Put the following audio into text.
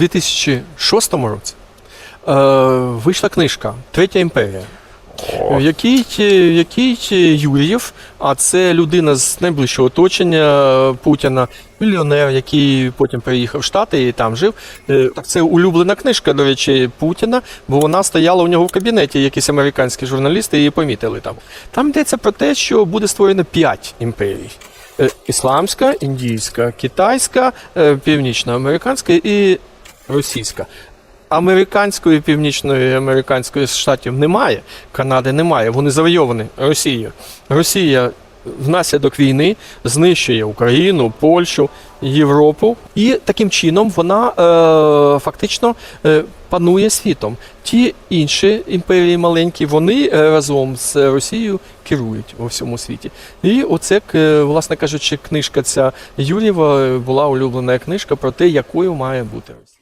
У 2006 році е, вийшла книжка Третя імперія. В якій, в якій Юрієв, а це людина з найближчого оточення Путіна, мільйонер, який потім переїхав в Штати і там жив. Е, Так це улюблена книжка, до речі, Путіна, бо вона стояла у нього в кабінеті, якісь американські журналісти її помітили там. Там йдеться про те, що буде створено п'ять імперій. Е, Ісламська, індійська, китайська, е, північноамериканська і російська. Американської, північної американської штатів немає, Канади немає. Вони завойовані Росією. Росія внаслідок війни знищує Україну, Польщу, Європу, і таким чином вона е, фактично е, панує світом. Ті інші імперії маленькі, вони е, разом з Росією керують у всьому світі. І оце, к- власне кажучи, книжка ця Юрєва була улюблена книжка про те, якою має бути Росія.